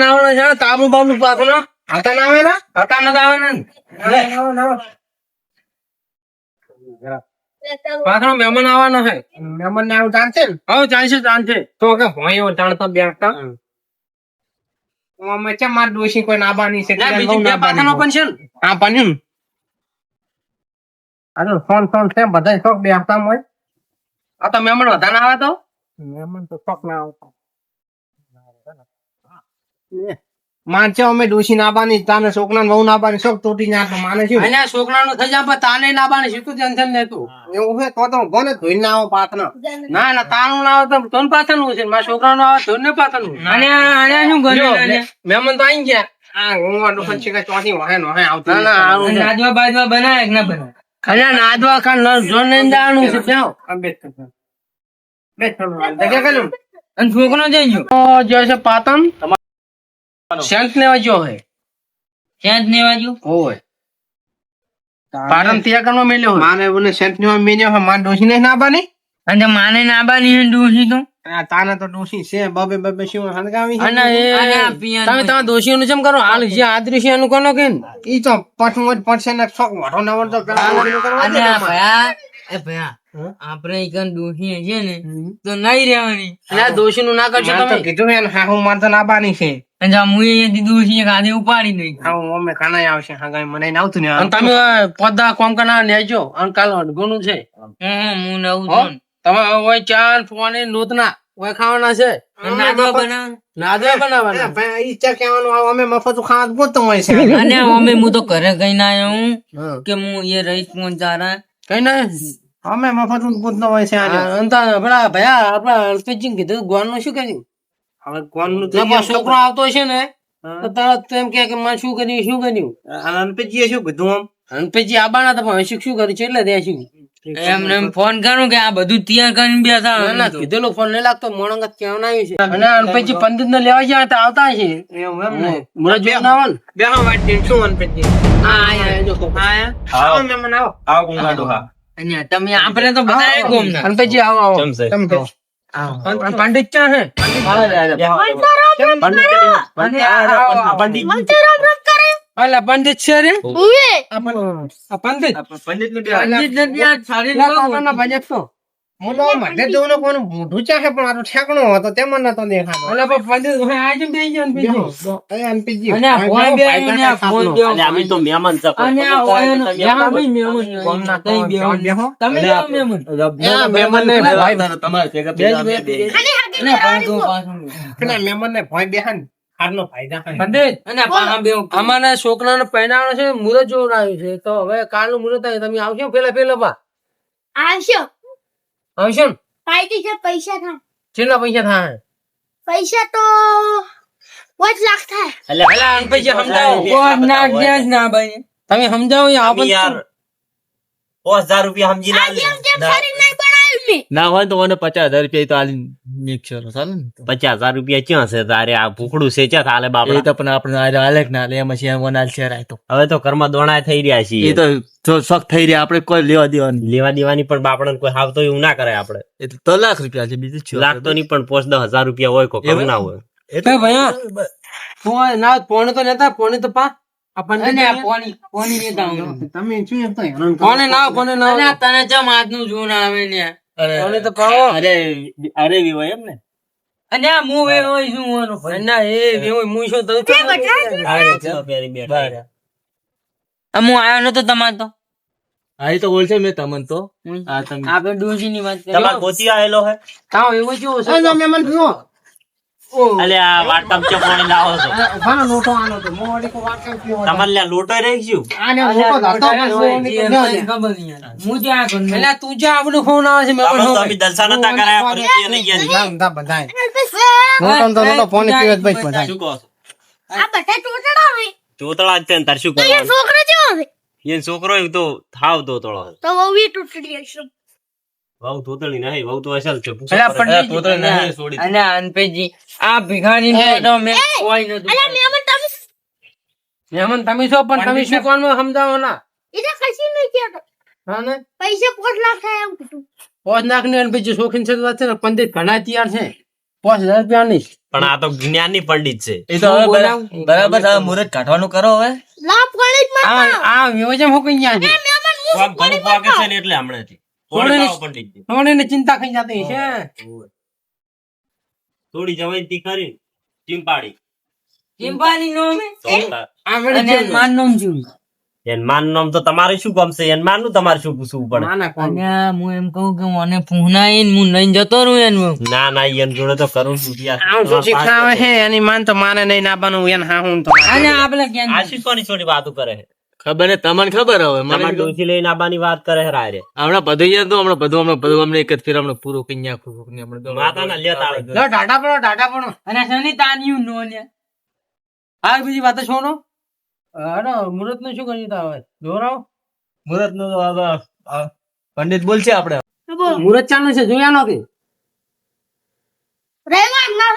આવવાના છે તાબુ બાબુ હતા ના આવે ના? હતા. પાછળ મહેમાન આવવાના છે. મહેમાન ને આવું જાણશે ને? હવે ચાલશે ચાલશે તો કે ભાઈઓ જાણતા બેસતા અમે ચા માર ડોશી કોઈ નાબાની છે? ના, કે બીજી બહુ બે નાબાની પાછળનો પણ છે ને? હા ને. અરે ફોન ફોન છે બધા શોખ બેસતા હોય. આ તો મહેમાન વધારે આવે તો? મહેમાન તો શોખ ના આવતા માનશે અમે ડોસી નાબાની તાને છોકરા વહુ નાબાની શોખ તોટી ના તો માને છે અને છોકરાનું થઈ જાય પણ તાને નાબાની શીખું ટેન્શન લેતું? એવું છે તો તો ગોને ધોઈ ના આવો પાથનો. ના ના તાણું ના આવે તો તને પાછળનું છે. મારા છોકરાનું આવે તો ને. પાછળનું અને આને શું ગયો મહેમાન તો આવી ગયા. આ હું આ ડોફન છે કે ચોથી વાહે હે આવતો ના ના આવું નાદવા બાજવા બનાય કે ના બનાય ખાલી નાદવા કાન ન જોઈને દાણું છે કર. બેઠ કર. જગ્યા કરી અને છોકરો જઈ ગયો. તો છે પાતન. સેન્ટ લેવા ગયો હે જ ને બાજુ ઓય પાટણ ત્યાં કરવા મેલ્યો હોય. માને બોલે સેન્ટની મેલ્યો મેન્યો માન ડોસી ને નાબાની? અને માને નાબાની છે ડોસી તો? તાને તો ડોસી છે બબે બબે શું હનગાવી છે અને અને તમે દોષીઓ નું જેમ કરો હાલ જે આદરી છે એનું કોનો કે ઈ તો પાછું જ પડશે ને શોખ વાટો ના પેલા કરવા અને ને. ભયા એ ભયા આપણે એકન ડોશી છે ને તો નહીં રહેવાની. અને દોષી નું ના કરશો તમે? કીધું ને હા હું મારે તો છે. અને જા મુએ અહીંયાથી ડોશી એક હાથે ઉપાડી નહીં હા હું ખાના આવશે હા ગાય મને આવતું ને અને તમે પદા કોમ કરના લેજો અને કાલ અડગુનું છે. હા હું નવું છું. તમે ચાર ફોને નોતના ઓય ખાવાના છે? નાદવા બનાવે નાદવા બનાવવાના ભાઈ ઈ કહેવાનું અમે મફત ખાવા ગોતતો હોય છે. અને અમે હું તો ઘરે કઈ ના હું. કે હું એ રહીશ પહોંચારા કઈ ના? અમે મફત હોય છે ભયા આપડા અલ્પેશજી કીધું શું કર્યું? હવે છોકરો આવતો છે ને તો તરત એમ કે કે શું કર્યું શું કર્યું? આ શું કીધું આમ? અલ્પેશજી આબાના તો પણ શું શું કર્યું છે? એટલે ત્યાં શું એમને ફોન કરું કે આ બધું તૈયાર કરીને બેઠા ના ના કીધેલો ફોન નહીં લાગતો મોણંગત કેવું આવ્યું છે. અને પંડિત ને લેવા જાય તો આવતા છે એમ એમ ને? મુરત જોઈને આવો બે. હા વાટ શું અનપેજી હા આયા જો. આયા આવો મહેમાન આવો. આવો કુંગાડો હા. અને તમે આપણે તો બધા ગોમના અલ્પેશજી આવો આવો. તમે કહો. પંડિત ક્યાં પંડિત છે રે? પંડિત. પંડિતનું તો હું તો માટે જોઉં ને કોનું મોઢું ચાહે પણ આ તો ઠેકણો હતો તેમાં નતો દેખાતો. અલા પણ પંડિત હવે આજે બેસી ગયો ને બીજો. એ અનપેજી અને ફોન બે અને ફોન બે અમે તો મહેમાન છે અને આ ઓયનો મહેમાન. તમે બેહો? મહેમાન. મહેમાન ને ભાઈ તમારે બે- અને મહેમાન બેહાન. અમારા પહેરાવાનો છે મુહૂર્ત જોવું આવ્યું છે. તો હવે કાલનું મુહૂર્ત આવે તમે આવશો? પેલા પેલા આવશો. આવશો ને પાર્ટી છે? પૈસા થાય. કેટલા પૈસા થાય? પૈસા તો પાંચ લાખ થાય. એટલે પેલા પૈસા સમજાવો કોણ ના ક્યાં જ ના ભાઈ. તમે સમજાવો આપણને યાર પાંચ હજાર રૂપિયા સમજી ના ના હોય તો મને પચાસ હજાર રૂપિયા તો આલી મિક્સર ચાલે ને પચાસ હજાર રૂપિયા ક્યાં છે તારે? આ ભૂખડું છે ક્યાં હાલે એ તો પણ આપણે હાલે કે ના હાલે એમાં છે વનાલ છે તો. હવે તો ઘરમાં દોણા થઈ રહ્યા એ તો જો શક થઈ રહ્યા આપણે કોઈ લેવા દેવાની. લેવા દેવાની પણ બાપડા કોઈ હાવતો એવું ના કરે આપણે. એ તો તો લાખ રૂપિયા છે બીજું શું લાગતો નહીં પણ પોચ દસ હજાર રૂપિયા હોય કોઈ કમ ના હોય. એ ભૈયા ફોન ના ફોન તો લેતા ફોન તો પા. તમે શું તો? ફોને ના ફોને ના તને જમ આજનું જોન આવે ને? ફોને તો પાવો અરે અરે વિવો એમ ને. અને આ મું એ હોય શું હોવાનું ના એ હું શું તો. આ આયો નતો તમાર તો. હા એ તો બોલશે મેં તમને તો. હા તમે. આપણે વાત. તમારે ગોતી આવેલો હે? તાવ એવો છે? આ પીવો. અલે આ વાટકામ ચા પાણી લાવો છો આ ઉભાનો લોટો આનો તો. મોં કોઈ વાત કેમ પીવો? તમારે લ્યા લોટો રહી ગયું આને લોટો ધરતો પણ હોય, સોની જે તો લ્યો મને ને. ખબર નહીં યાર. મું જ્યાં કરું ને. તું જે આપણું ફોન આવે છે મેં પણ અમે દલસા નતા કરાયા પરિચય નહીં ગયા ધંધા ધંધા બધાય. લોટો તો લોટો ફોને પીવે ભાઈ બધાય. શું કહો આ બધા ટોટડા હોય તોતળા જ છે તાર શું તો છોકરો જેવો હોય એ છોકરો તો થાવ તો વહુ તૂટડી હશે વહુ તોતળી નહીં વહુ તો અસલ છે. પૂછો અલા. પંડિત, અને- નહીં છોડી અને અનપેજી આ ભિખારી તો મે કોઈ નતું અલા મેમન તમે મેમન તમે છો પણ તમે શું કોણ સમજાવો ના? એ કશી નહીં કે હા ને? પૈસા પાંચ લાખ થાય એમ કીધું. પોચ લાખ ને અનપેજી શોખીન છે વાત છે ને પંડિત ઘણા તૈયાર છે. પાંચ હજાર રૂપિયા ની પણ આ તો જ્ઞાની પંડિત છે. એ તો હવે બરાબર હવે મુહૂર્ત કાઢવાનું કરો હવે. લાભ ગણિતમાં આ આ વ્યવજમ હું કઈ ગયા છે? મહેમાન મું આમ ઘણું પાકે છે ને એટલે હમણાંથી. ચિંતા ખાઈ જતી છે થોડી જવાઈ તી ખરી. ચિંપાડી. ચિંપાડી નો જેવું. માન નોમ શું? એન નામ તો તમારે શું ગમશે? એન માનનું તમારે શું પૂછવું પડે? ના ના હું એમ કહું કે મને હું લઈને જતો રહું એનું ના ના એન જોડે તો કરું આવે છે? એની માન તો માને નહીં નાખવાનું એન હા હું તો આપણે સોની વાતો કરે છે ખબર ને? તમને ખબર હવે. મને ડોસી લઈને આવવાની વાત કરે હરા રે હમણાં બધું યાર તો હમણાં બધું હમણાં બધું હમણાં એક જ ફેર હમણાં પૂરું કઈ નાખું હમણાં માતા ના લેતા આવે. લો ટાટા પડો ટાટા પડો. અને સની તાન્યું નો ને? આ બીજી વાતો છોડો અરે મુરતનું શું કર્યું તા હવે? દોરાવ. મુરતનું તો પંડિત બોલ છે આપણે મુરત ચાલુ છે જોયા નો કે? ના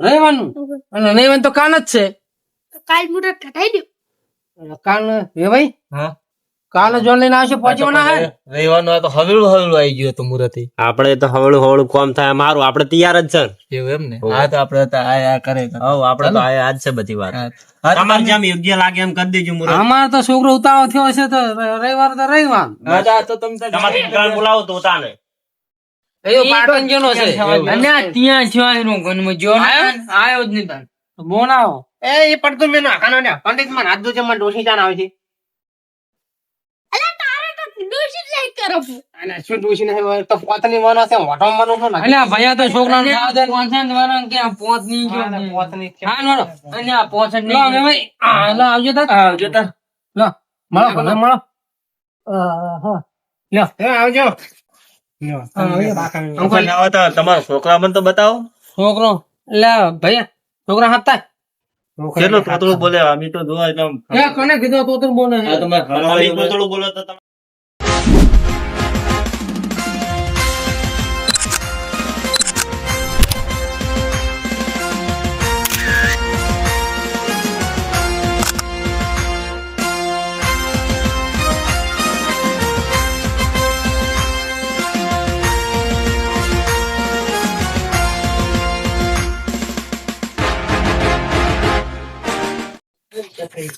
રહેવાનું? અને રવિવાર તો કાન જ છે. તો કાલ મુરત ઘટાઈ દો કાલ ભાઈ? હા. કાલ જોન લઈને આવશે પહોંચવાના હે? રવિવારનું આ તો હવળું હવળું આવી ગયું હતું મુહૂર્ત આપણે તો હવળું હવળું કોમ થાય મારું આપણે તૈયાર જ છે. એવું એમ ને? હા. તો આપણે તો આ આ કરે. હવ આપણે તો આ આજ છે બધી વાત. હા. હા તમારે જેમ યોગ્ય લાગે એમ કરી દેજો મુરત. અમાર તો છોકરો ઉતાવળ થયો છે તો રવિવાર તો રવિવાર. મજા તો તમે તમારે બોલાવો તો ઉતાને એયો પાટણ જેનો છે. અને ત્યાં છે એનો ગનમાં જો આયો? જ નહીં તાન બોનાવો એ એ પડતું મેં નાખાનો ને પંડિતમાં હાથ દુજે માં ડોસી જાન આવે છે. તારે તો. અને શું પોતની મનો છે મનો નાખી. ભૈયા ખાવા દે કે ગયો પોતની હા અને આ લો ભાઈ આ લો આવજો તાર. આવજો તાર. લો મળો ભલે મળો હા. લ્યો એ આવજો. આવજો. તમારો છોકરા મને તો બતાવો. છોકરો લે ભૈયા છોકરા હતા કેટલો તોતળું બોલે અમે તો જોવા એકદમ એ કોને કીધું તો તું બોલે તમે થોડું બોલો તો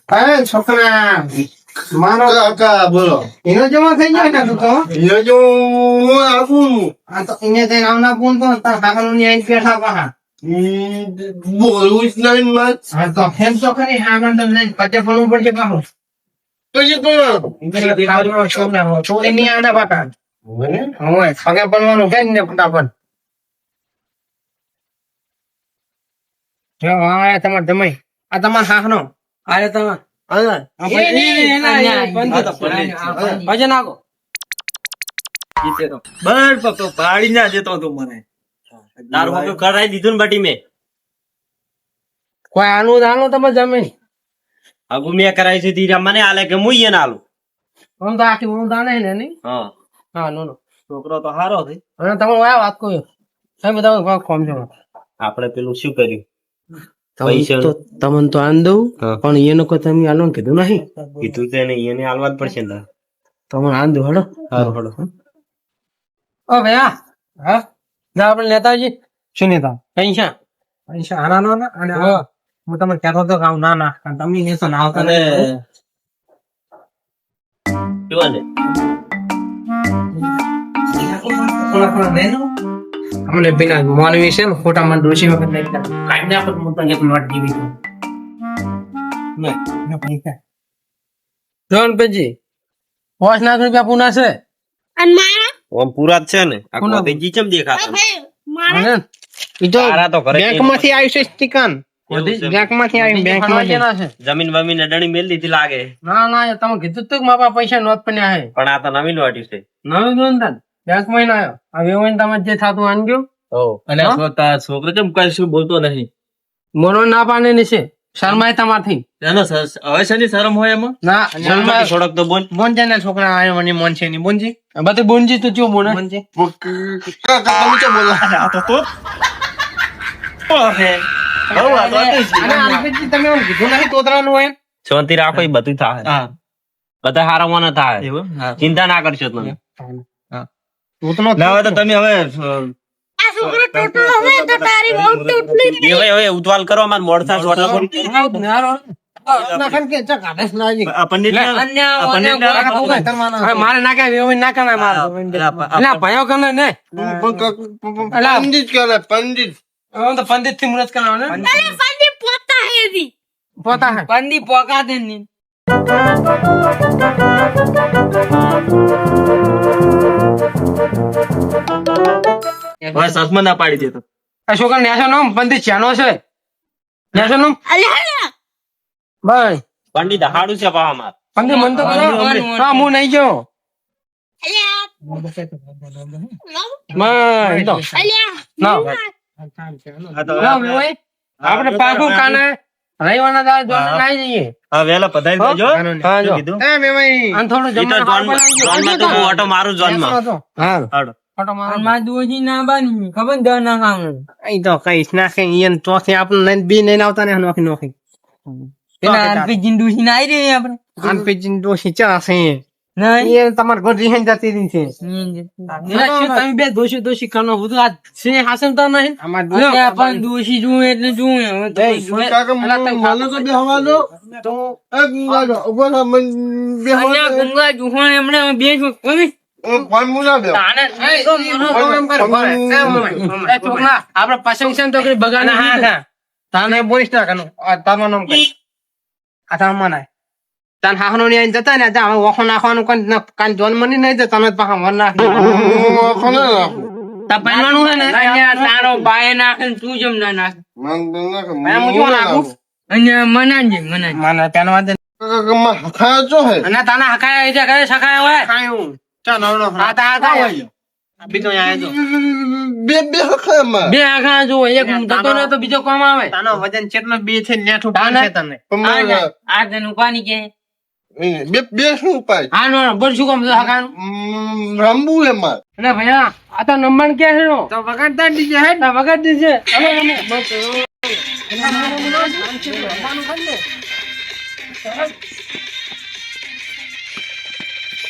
હા છોકરા મારો કાકા બોલો. એનો જમા થઈ જાય ને તું તો? એનો જો હું આવું આ તો એને તે નામના પૂન તો તાર કાકાનું ની આઈને બેઠા પાહા બોલવું જ નહીં મત હા તો ફેમ તો ખરી હા મને તમને પચે ફોન પડશે પાહો છો ના છો નહીં આના પાકા હવે ખાગે બનવાનું કે ને ફટાફટ. જો આ તમાર જમાઈ. આ તમાર હાહનો. આરે તમાર ભજન આગો બસ તો પાડી ના દેતો તું મને. તારું કરાવી દીધું ને બટી મેં. કોઈ આનું આનું તમે જમે આગુ મેં કરાવી છે તીરા મને આલે કે હું આલું? આમ તો આખી હું દાને ને નહીં. હા. હા નો નો છોકરો તો હારો થઈ અને તમે આ વાત કહ્યું તમે બધા કોમ છો આપણે પેલું શું કર્યું? પૈસા તો તમને તો આન દઉં પણ એનો કોઈ તમે આલો કીધું નહીં. કીધું તો એને એને આલવા જ પડશે ને તમને આન દઉં હડો. હળો ઓ ભયા હા? જા આપણે નેતાજી. શું નેતા? પૈસા. પૈસા આના ને? અને હું. તમને કહેતો હતો કે આવું ના ના કારણ તમે નેસો તો ના આવતા અને જોવા ને અમને પેલા માનવી છે ને ખોટા માં ડોસી વખત લઈ કાયદા પર હું તને એક નોટ જીવી દઉં ને પૈસા જોન પેજી પાંચ લાખ રૂપિયા પૂના છે. અને મારા? ઓમ પૂરા જ છે ને? આ કોના? કોતેજી ચમ દેખાતા? મારા? ઈ તો તારા તો ઘરે બેંકમાંથી આવ્યું છે સ્ટીકન. એવું છે. બેંકમાંથી આવ્યું બેંકમાંથી. જમીન બમીન અડણી મેલ દીધી લાગે. ના ના તમે કીધું તું કે મારા પૈસા નોટ પણ હે. પણ આ તો નવીન વાટ્યું છે. નવી દોન બેંકમાં આવ્યો આ વેવાઈને તમે જે થાતું આનજો અને છોકરો કેમ કઈ શું બોલતો નહીં? મોનો ના પાને નીચે છે. શર્માય તમારથી. એનો હવે શેની શરમ હોય એમાં? ના શરમાય થોડોક તો બોલ. બોન છે ને છોકરા આવ્યો મને મોન છે ની બોનજી? બધું બોનજી તો ચો બોને બોનજી. તમે ચો બોલો આ તો તો. બહુ આ તો હતી અને આનંદજી તમે એમ કીધું નહીં તોતરાનું હોય શાંતિ રાખો એ બધું થાય. હા. બધા હારા મને થાય. ચિંતા ના કરશો તમે. ના હવે તો તમે હવે કરો પંડિત પંડિત મારે ના કાંઈ ના કરાય મારે. ભાઈઓ કને ને પંડિત કરે પંડિત હવે તો પંડિતથી મુરત કરાવો પોતા પોકા હે પંદી પોકાતે નહીં હવે સસમાં ના પાડી દેતો આ છોકરા નેસો નામ પંડિત ચાનો છે? નેસો નામ ભાઈ. પંડિત હાડું છે પાછા અમાર. પંડિત મન તો હા. હા, નહીં ગયો અલે ભાઈ તો અલે ના આ તો ના, ભાઈ. આપણે પાકું કાને રહીવાના દાળ જોડે નાઈ જઈએ હા વેલા પધારી દેજો. હા, જો. કીધું? એ મેમાઈ અને થોડું તો જમવાનું જોનમાં- તો હું ઓટો મારું જોનમાં. હા હાડો. બી તમાર ઘર જતી રહી છે તમે દોષી દોષી કરનો બધું આ હાસન તો નહીં પણ દોશી જોવે એટલે જોવે તો ગંગા જુહાણ એમણે બે કોઈ તો મને આપણે પસંદ છે તો કઈ બગાડ હા નહીં તાને બોલીશ ના કનો તારનું નામ કઈ આ તાર મનાય તાન હાહનો ની આઈને જતા ને જા ઓખો નાખવાનું કઈ કાન જોન મની નહીં જતા તને પાછા મન નાખી તા પહેરવાનું હે ને અહીંયા તારો બાય નાખે તું જેમ ના નાખે મેં મુજો નાખું અહીંયા મનાનજે મનાનજે મને પેન વાદે અને તાના હકાય એ જે કરે સકાય હોય ખાયું ચા નવડો આ તા તા હોય બીજો આયા જો બે આખા જો એક થતો ને તો બીજો કોમ આવે તાનો વજન ચેટલો બે છે નેઠું તને આ હા નો બોલ શું કામ હકાનું રમવું એમાં અને ભૈયા આ તો નંબર કે છે નો તો વગાડતા હે દીજે આ માન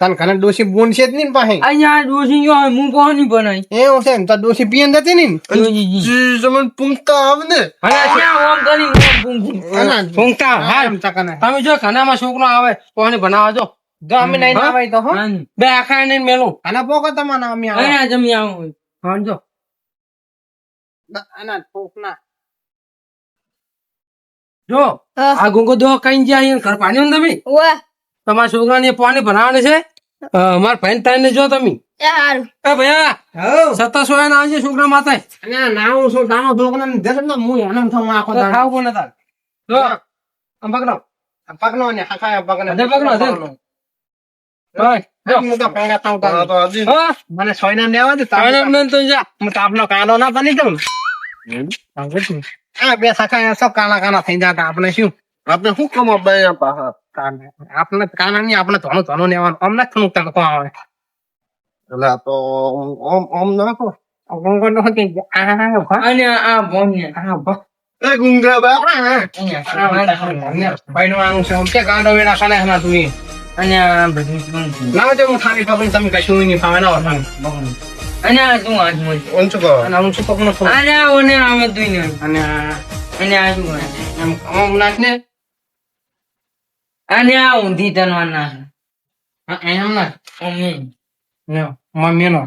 તન કને ડોસી બોન છે જ નહીં પાસે અહીંયા ડોસી જો હું પોહની બનાવી એવું છે ને તો ડોસી પીન દેતી નહીં જોજીજી. તમને પૂંછતા આવે ને અહીંયા ઓમ કરી ઓમ. ફૂંકતા હા તમે જો ખાનામાં છોકરો આવે કોને બનાવા જો. જો અમે નહીં? આવે તો હો. બે આખા ને મેલું. અને પોકો તમારે અમે આવે. અહીંયા જમી આવું. હા જો. આના પોકના જો આ ગુંગો દો કઈ જાય ઘર પાણી ને તમે? ઓય તમારા છોકરાને પાણી ભરાવાની છે? અમારા મારા ભાઈ તાઈને જો તમે. એ હારું. એ ભૈયા સત્તાસો એને છોકરા માતા અને આ નાવું છું નાનો ઢોકળા ને ને હું થવા આખો. ખાવ કોને તાર? જો. આમ પકડો. ને હું હા, હા મને સોયના લેવા દે તાવ તારે એમને તો જા. હું તાપનો કાંદો ના બની બે સખા કાના કાના થઈ જતા. આપણે શું? આપણે શું કમા બે પાછા? કાના આપણે કાના ની આપણે ધોનો ધોનો લેવાનો અમને થોડુંક તડકો આવે. એટલે તો ઓમ ઓમ નાખો ગોંગો નો કે? આ અને આ ભોંય. આ બ એ ગુંગા બા ભાઈ નું આનું છે. આમ કે ગાંડો વેડા સને હના તું. અને. ના જો હું ખાલી પકડી તમે કશું નહીં ફાવે. ના હોય અને આ શું હાથમાં છે? ઓછું કરો અને હું પકડું છું અને આ ઓને આમે દુઈ ને. અને અને આ શું એમ ઓમ નાખ ને અને આ ઊંધી તનવાના છે. એમ નાખ મમ્મી ને મમ્મી નો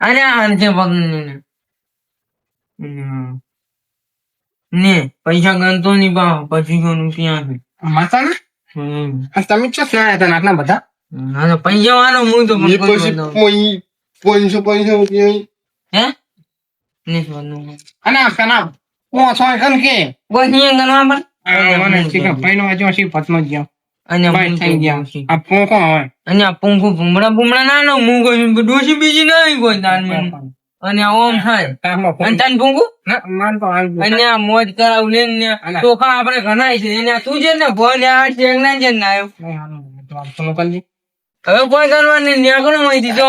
અને આ અંતે પગની ને. ને પૈસા ગણતો નહીં બા પછી ગણું ત્યાં છે માતા ને તમે ચો ક્યાં હતા આટલા બધા? ના પૈસા વાળો હું તો પૈસા રૂપિયા. હે? નહીં અને પેલા પોસો કે? બસ ગણવા પર અને હોય? અને તાન અને તો આવી અને આ મોજ કરાવ લે ને ચોખા આપણે ઘણાય છે. એને તું છે ને ભોય ને આ ચેક ના છે ને આવ્યો. હવે કોઈ કરવાની ને આગળ માહિતી જો.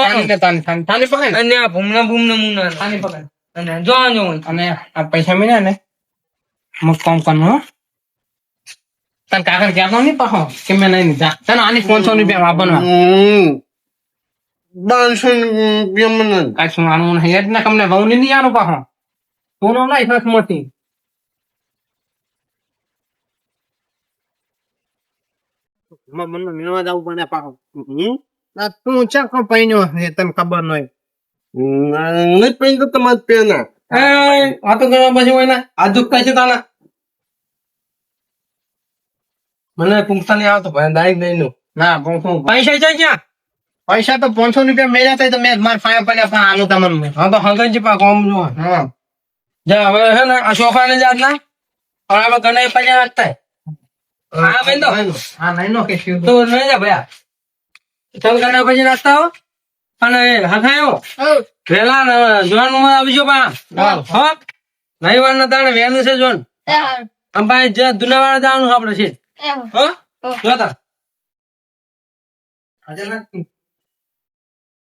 અને આ ભૂમના ભૂમના મુના અને જો અને આ પૈસા મળ્યા ને? મગ કામ કરનું હો. તને કાકર કહેતો નહીં પાછો કે મેં નહીં લીધા? તને આની પાંચસો રૂપિયા હમ. પાંચસો રૂપિયા મને. કાંઈ શું નહીં. એટલે તમને કમને વહુ નહીં આનું પાછો તું ના લાઈ મોટી મને જવું પડે? આ તું ચા કો પૈણ્યો છે? તને ખબર નહીં ના, નહીં પેન તો તમારે પેના એ વાતો કરવા પછી હોય ને? આ દુઃખ કઈ છે તાના મને પૂછતા નહીં આવતો ભાઈ ડાયરેક્ટ નહીં નું ના પણ પૈસા જાય ક્યાં? પૈસા તો પાંચસો રૂપિયા મેળ્યા થાય તો મેં મારા ફાયા પડ્યા પણ આનું તમને હા તો હંગન પા કોમ જો હા. જા હવે હે ને આ સોફા ને જાત ના પણ આપણે કનાઈ પૈસા નાખતા હા ભાઈ તો. હા નહીં નો કે શું તો નહીં જા ભયા તમે કનાઈ પૈસા રાખતા હો? અને હખાયો વેલા જોવાનું માં આવજો પા હા. નહીં વાર ના તાણે વેનું છે જોન. અંબાઈ જે દુનાવાળા જવાનું આપણે છે. હો? જોતા. આજે